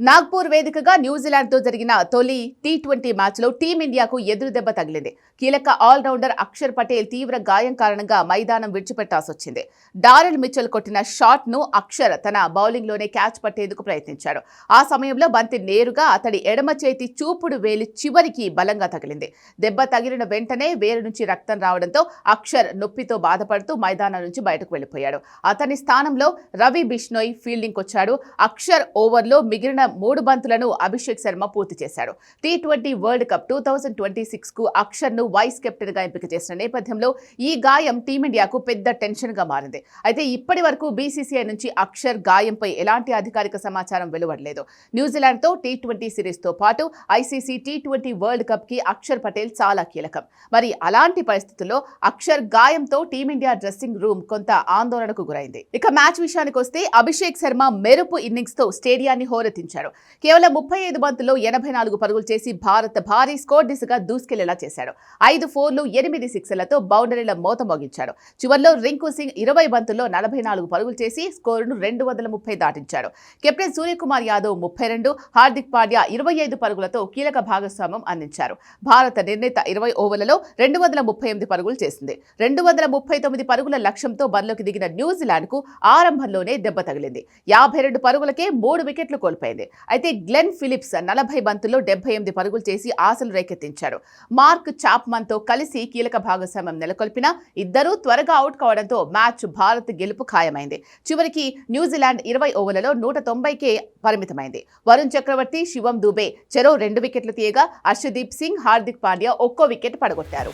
నాగ్పూర్ వేదికగా న్యూజిలాండ్తో జరిగిన తొలి టీ ట్వంటీ మ్యాచ్లో టీమిండియాకు ఎదురు దెబ్బ తగిలింది. కీలక ఆల్రౌండర్ అక్షర్ పటేల్ తీవ్ర గాయం కారణంగా మైదానం విడిచిపెట్టాల్సి వచ్చింది. డారెల్ మిచెల్ కొట్టిన షాట్ను అక్షర్ తన బౌలింగ్లోనే క్యాచ్ పట్టేందుకు ప్రయత్నించాడు. ఆ సమయంలో బంతి నేరుగా అతడి ఎడమ చేతి చూపుడు వేలి చివరికి బలంగా తగిలింది. దెబ్బ తగిలిన వెంటనే వేలు నుంచి రక్తం రావడంతో అక్షర్ నొప్పితో బాధపడుతూ మైదానం నుంచి బయటకు వెళ్ళిపోయాడు అతని స్థానంలో రవి బిష్నోయ్ ఫీల్డింగ్ వచ్చాడు అక్షర్ ఓవర్లో మిగిలిన మూడు బంతులను అభిషేక్ శర్మ పూర్తి చేశాడు T twenty world cup two thousand twenty సిక్స్కు అక్షర్ను వైస్ కెప్టెన్గా ఎంపిక చేసిన నేపథ్యంలో ఈ గాయం టీమిండియాకు పెద్ద టెన్షన్గా మారింది. అయితే ఇప్పటి వరకు బీసీసీఐ నుంచి అక్షర్ గాయంపై ఎలాంటి అధికారిక సమాచారం వెలువడలేదు. న్యూజిలాండ్తో టీ ట్వంటీ సిరీస్తో పాటు ఐసీసీ టీ ట్వంటీ వరల్డ్ కప్కి అక్షర్ పటేల్ చాలా కీలకం. మరి అలాంటి పరిస్థితుల్లో అక్షర్ గాయంతో టీమిండియా డ్రెస్సింగ్ రూమ్ కొంత ఆందోళనకు గురైంది. ఇక మ్యాచ్ విషయానికి వస్తే అభిషేక్ శర్మ మెరుపు ఇన్నింగ్స్తో స్టేడియాన్ని హోరెత్తించాడు. కేవలం ముప్పై ఐదు బంతుల్లో ఎనభై నాలుగు పరుగులు చేసి భారత్ భారీ స్కోర్ దిశగా దూసుకెళ్ళేలా చేశాడు ఐదు ఫోర్లు ఎనిమిది సిక్స్లతో బౌండరీల మోత మోగించాడు చివర్లో రింకు సింగ్ ఇరవై బంతుల్లో నలభై నాలుగు పరుగులు చేసి స్కోరును రెండు వందల ముప్పై దాటించాడు కెప్టెన్ సూర్యకుమార్ యాదవ్ ముప్పై రెండు హార్దిక్ పాండ్యా ఇరవై ఐదు పరుగులతో కీలక భాగస్వామ్యం అందించారు. భారత నిర్ణీత ఇరవై ఓవర్లలో రెండు వందల ముప్పై ఎనిమిది పరుగులు చేసింది. రెండు వందల ముప్పై తొమ్మిది పరుగుల లక్ష్యంతో బరిలోకి దిగిన న్యూజిలాండ్కు ఆరంభంలోనే దెబ్బ తగిలింది. యాభై రెండు పరుగులకే మూడు వికెట్లు కోల్పోయింది. అయితే గ్లెన్ ఫిలిప్స్ నలభై బంతుల్లో డెబ్బై ఎనిమిది పరుగులు చేసి ఆశలు రేకెత్తించారు. మార్క్ చాప్మన్తో కలిసి కీలక భాగస్వామ్యం నెలకొల్పిన ఇద్దరూ త్వరగా అవుట్ కావడంతో మ్యాచ్ భారత్ గెలుపు ఖాయమైంది. చివరికి న్యూజిలాండ్ ఇరవై ఓవర్లలో నూట తొంభైకే పరిమితమైంది. వరుణ్ చక్రవర్తి శివం దుబే చెరో రెండు వికెట్లు తీయగా అర్షదీప్ సింగ్ హార్దిక్ పాండ్యా ఒక్కో వికెట్ పడగొట్టారు.